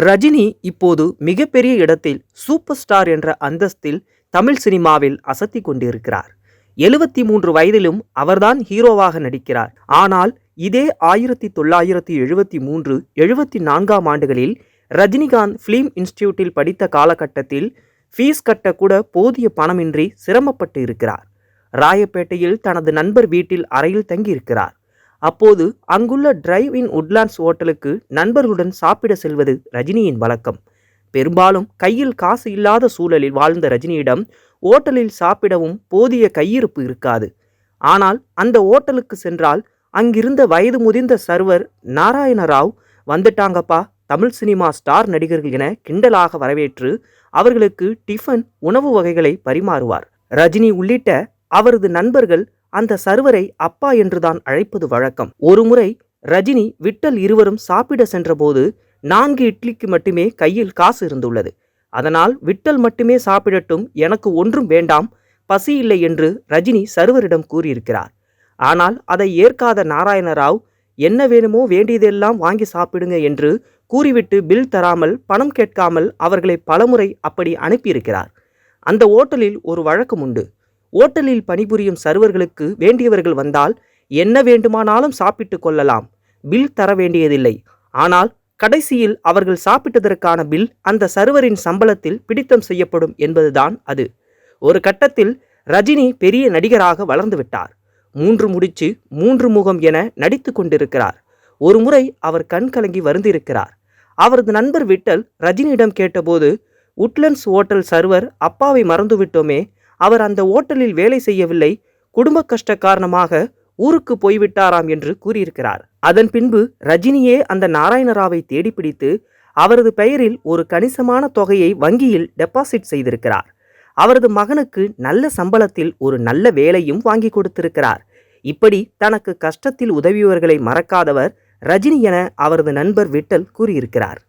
ரஜினி இப்போது மிகப்பெரிய இடத்தில் சூப்பர் ஸ்டார் என்ற அந்தஸ்தில் தமிழ் சினிமாவில் அசத்தி கொண்டிருக்கிறார். எழுபத்தி மூன்று வயதிலும் அவர்தான் ஹீரோவாக நடிக்கிறார். ஆனால் இதே ஆயிரத்தி தொள்ளாயிரத்தி எழுபத்தி மூன்று எழுபத்தி நான்காம் ஆண்டுகளில் ரஜினிகாந்த் ஃபிலிம் இன்ஸ்டிடியூட்டில் படித்த காலகட்டத்தில் ஃபீஸ் கட்டக்கூட போதிய பணமின்றி சிரமப்பட்டு இருக்கிறார். ராயப்பேட்டையில் தனது நண்பர் வீட்டில் அறையில் தங்கியிருக்கிறார். அப்போது அங்குள்ள டிரைவ் இன் உட்லாண்ட்ஸ் ஹோட்டலுக்கு நண்பர்களுடன் சாப்பிட செல்வது ரஜினியின் வழக்கம். பெரும்பாலும் கையில் காசு இல்லாத சூழலில் வாழ்ந்த ரஜினியிடம் ஓட்டலில் சாப்பிடவும் போதிய கையிருப்பு இருக்காது. ஆனால் அந்த ஓட்டலுக்கு சென்றால் அங்கிருந்த வயது முதிர்ந்த சர்வர் நாராயண ராவ் வந்துட்டாங்கப்பா தமிழ் சினிமா ஸ்டார் நடிகர்கள் என கிண்டலாக வரவேற்று அவர்களுக்கு டிஃபன் உணவு வகைகளை பரிமாறுவார். ரஜினி உள்ளிட்ட அவரது நண்பர்கள் அந்த சர்வரை அப்பா என்றுதான் அழைப்பது வழக்கம். ஒருமுறை ரஜினி விட்டல் இருவரும் சாப்பிட சென்றபோது நான்கு இட்லிக்கு மட்டுமே கையில் காசு இருந்துள்ளது. அதனால் விட்டல் மட்டுமே சாப்பிடட்டும் எனக்கு ஒன்றும் வேண்டாம் பசி இல்லை என்று ரஜினி சர்வரிடம் கூறியிருக்கிறார். ஆனால் அதை ஏற்காத நாராயணராவ் என்ன வேணுமோ வேண்டியதெல்லாம் வாங்கி சாப்பிடுங்க என்று கூறிவிட்டு பில் தராமல் பணம் கேட்காமல் அவர்களை பலமுறை அப்படி அனுப்பியிருக்கிறார். அந்த ஓட்டலில் ஒரு வழக்கம் உண்டு. ஓட்டலில் பணிபுரியும் சர்வர்களுக்கு வேண்டியவர்கள் வந்தால் என்ன வேண்டுமானாலும் சாப்பிட்டு கொள்ளலாம். பில் தர வேண்டியதில்லை. ஆனால் கடைசியில் அவர்கள் சாப்பிட்டதற்கான பில் அந்த சர்வரின் சம்பளத்தில் பிடித்தம் செய்யப்படும் என்பதுதான் அது. ஒரு கட்டத்தில் ரஜினி பெரிய நடிகராக வளர்ந்து விட்டார். மூன்று முடிச்சு மூன்று முகம் என நடித்து கொண்டிருக்கிறார். ஒரு முறை அவர் கண் கலங்கி வருந்திருக்கிறார் அவரது நண்பர் விட்டல் ரஜினியிடம் கேட்டபோது உட்லண்ட்ஸ் ஓட்டல் சர்வர் அப்பாவை மறந்துவிட்டோமே அவர் அந்த ஓட்டலில் வேலை செய்யவில்லை குடும்ப கஷ்ட காரணமாக ஊருக்கு போய்விட்டாராம் என்று கூறியிருக்கிறார். அதன் பின்பு ரஜினியே அந்த நாராயணராவை தேடிப்பிடித்து அவரது பெயரில் ஒரு கணிசமான தொகையை வங்கியில் டெபாசிட் செய்திருக்கிறார். அவரது மகனுக்கு நல்ல சம்பளத்தில் ஒரு நல்ல வேலையும் வாங்கி கொடுத்திருக்கிறார். இப்படி தனக்கு கஷ்டத்தில் உதவியவர்களை மறக்காதவர் ரஜினி என அவரது நண்பர் விட்டல் கூறியிருக்கிறார்.